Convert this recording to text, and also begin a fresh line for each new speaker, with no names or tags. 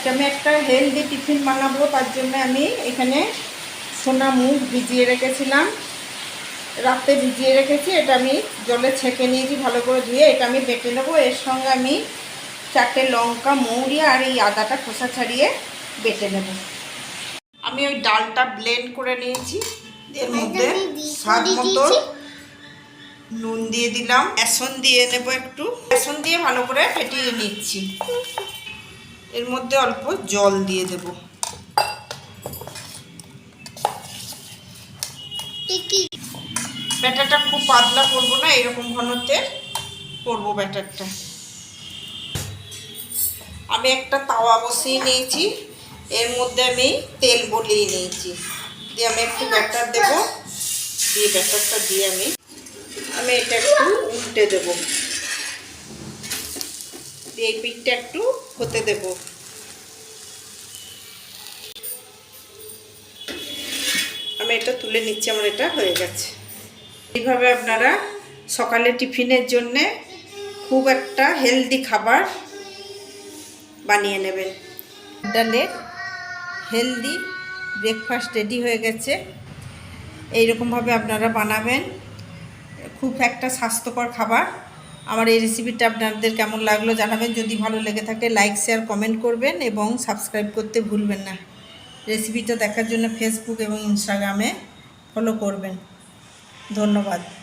আজকে আমি একটা হেলদি টিফিন বানাবো তার জন্য আমি এখানে সোনা মুখ ভিজিয়ে রেখেছিলাম। রাতে ভিজিয়ে রেখেছি এটা আমি জলে ছেঁকে নিয়েছি ভালো করে ধুয়ে। এটা আমি বেটে নেব এর সঙ্গে আমি চারটে লঙ্কা মৌরি আর এই আদাটা খোসা ছাড়িয়ে বেটে নেব। আমি ওই ডালটা ব্লেন্ড করে নিয়েছি এর মধ্যে স্বাদ মতো নুন দিয়ে দিলাম বেসন দিয়ে নেব একটু। বেসন দিয়ে ভালো করে ফেটিয়ে নিচ্ছি। এর মধ্যে অল্প জল দিয়ে দেব। ব্যাটারটা খুব পাতলা করব না এরকম ঘনত্বে করব ব্যাটারটা। আমি একটা তাওয়া বসিয়ে নিয়েছি এর মধ্যে আমি তেল বলিয়ে নিয়েছি। দিয়ে আমি একটু ব্যাটার দেবো দিয়ে ব্যাটারটা দিয়ে আমি আমি এটা একটু উল্টে দেব। এই পিঠটা একটু হতে দেব। আমি এটা তুলে নিচ্ছি, আমার এটা হয়ে গেছে। এইভাবে আপনারা সকালে টিফিনের জন্যে খুব একটা হেলদি খাবার বানিয়ে নেবেন। ডালের হেলদি ব্রেকফাস্ট রেডি হয়ে গেছে। এইরকমভাবে আপনারা বানাবেন। খুব একটা স্বাস্থ্যকর খাবার। আমার এই রেসিপিটা আপনাদের কেমন লাগল জানাবেন। যদি ভালো লেগে থাকে লাইক শেয়ার কমেন্ট করবেন এবং সাবস্ক্রাইব করতে ভুলবেন না। রেসিপিটা দেখার জন্য ফেসবুক এবং ইনস্টাগ্রামে ফলো করবেন। ধন্যবাদ।